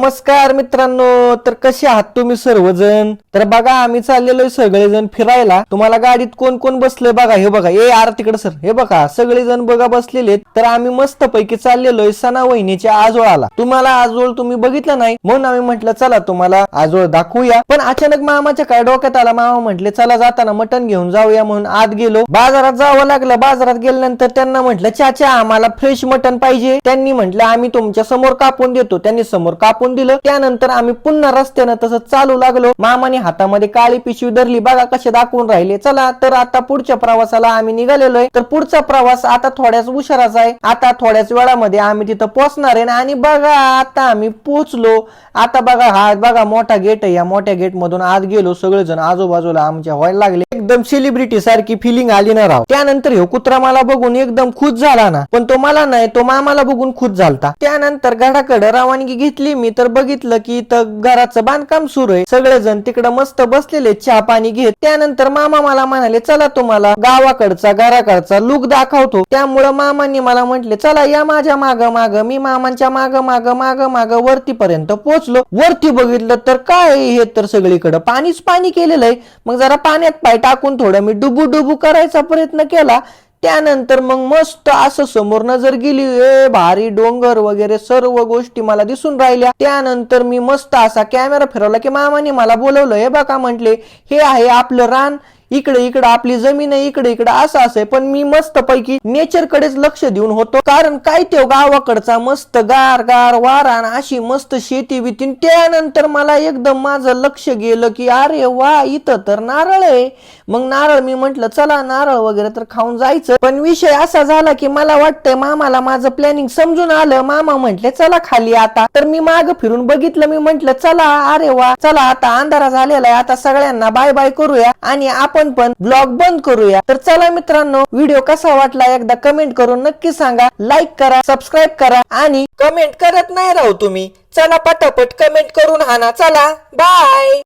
नमस्कार मित्रांनो तर कसे आहात तुम्ही सर्वजण? तर बघा आम्ही चाललेलो सगळेजण फिरायला. तुम्हाला गाडीत कोण कोण बसलोय बघा हे बघा. ए आर तिकडे सर. हे बघा सगळेजण बघा बसलेले तर आम्ही मस्त पैकी चाललेलोय सणा वहिनीच्या आजोळाला. तुम्हाला आजोळ तुम्ही बघितलं नाही म्हणून आम्ही म्हटलं चला तुम्हाला आजोळ दाखवूया. पण अचानक मामाच्या काय डोक्यात आला? मामा म्हटले चला जाताना मटण घेऊन जाऊया म्हणून आत गेलो. बाजारात जावं लागलं. बाजारात गेल्यानंतर त्यांना म्हटलं चाचा आम्हाला फ्रेश मटण पाहिजे. त्यांनी म्हटलं आम्ही तुमच्यासमोर कापून देतो. त्यांनी समोर कापून दिलं. त्यानंतर आम्ही पुन्हा रस्त्यानं तसं चालू लागलो. मामाने हातामध्ये काळी पिशवी धरली. बघा कसे दाखवून राहिले. चला तर आता पुढच्या प्रवासाला आम्ही निघालेलोय. तर पुढचा प्रवास आता थोड्याच उशिराचा आहे. आता थोड्याच वेळामध्ये आम्ही तिथं पोहोचणार आहे. आणि बघा आता आम्ही पोहोचलो. आता बघा हा बघा मोठा गेट आहे. या मोठ्या गेट मधून आत गेलो. सगळेजण आजूबाजूला आमच्या व्हायला लागले. एकदम सेलिब्रिटी सारखी फिलिंग आली ना राव. त्यानंतर हे कुत्रा मला बघून एकदम खुश झाला ना. पण तो मला नाही तो मामाला बघून खुश झालता. त्यानंतर घराकडे रवानगी घेतली मी. तर बघितलं की इथं घराचं बांधकाम सुरू आहे. सगळेजण तिकडं मस्त बसलेले चहा पाणी घेत. त्यानंतर मामा मला म्हणाले चला तुम्हाला गावाकडचा घराकडचा लुक दाखवतो. त्यामुळं मामांनी मला म्हटले चला या माझ्या माग माग. मी मामांच्या माग माग माग माग वरती पर्यंत पोहोचलो. वरती बघितलं तर काय हे तर सगळीकडं पाणीच पाणी केलेलं आहे. मग जरा पाण्यात पाय टाकून थोडं मी डुबू डुबू करायचा प्रयत्न केला. त्यानंतर मग मस्त असं समोर नजर गेली ए भारी डोंगर वगैरे सर्व गोष्टी मला दिसून राहिल्या. त्यानंतर मी मस्त असा कॅमेरा फिरवला की मामाने मला बोलवलं हे बघा म्हटले. हे आहे आपलं रान इकडे इकडे आपली जमीन आहे इकडे इकडे असं असं पण मी मस्त पैकी नेचर कडेच लक्ष देऊन होतो. कारण काय ते गावाकडचा मस्त गार गार वारा आणि अशी मस्त शेती बितीन त्यानंतर मला एकदम माझं लक्ष गेलं की अरे वा इथं तर नारळ आहे. मग नारळ मी म्हंटल चला नारळ वगैरे तर खाऊन जायचं. पण विषय असा झाला की मला वाटतंय मामाला माझं प्लॅनिंग समजून आलं. मामा म्हंटले चला खाली आता. तर मी माग फिरून बघितलं. मी म्हंटल चला अरे वा चला आता अंधारा झालेला आहे. आता सगळ्यांना बाय बाय करूया आणि आपण आपण पण ब्लॉग बंद करूया. तर चला मित्रांनो व्हिडिओ कसा वाटला एकदा कमेंट करून नक्की सांगा. लाईक करा सबस्क्राईब करा आणि कमेंट करत नाही राहू तुम्ही. चला पटापट कमेंट करून हाना. चला बाय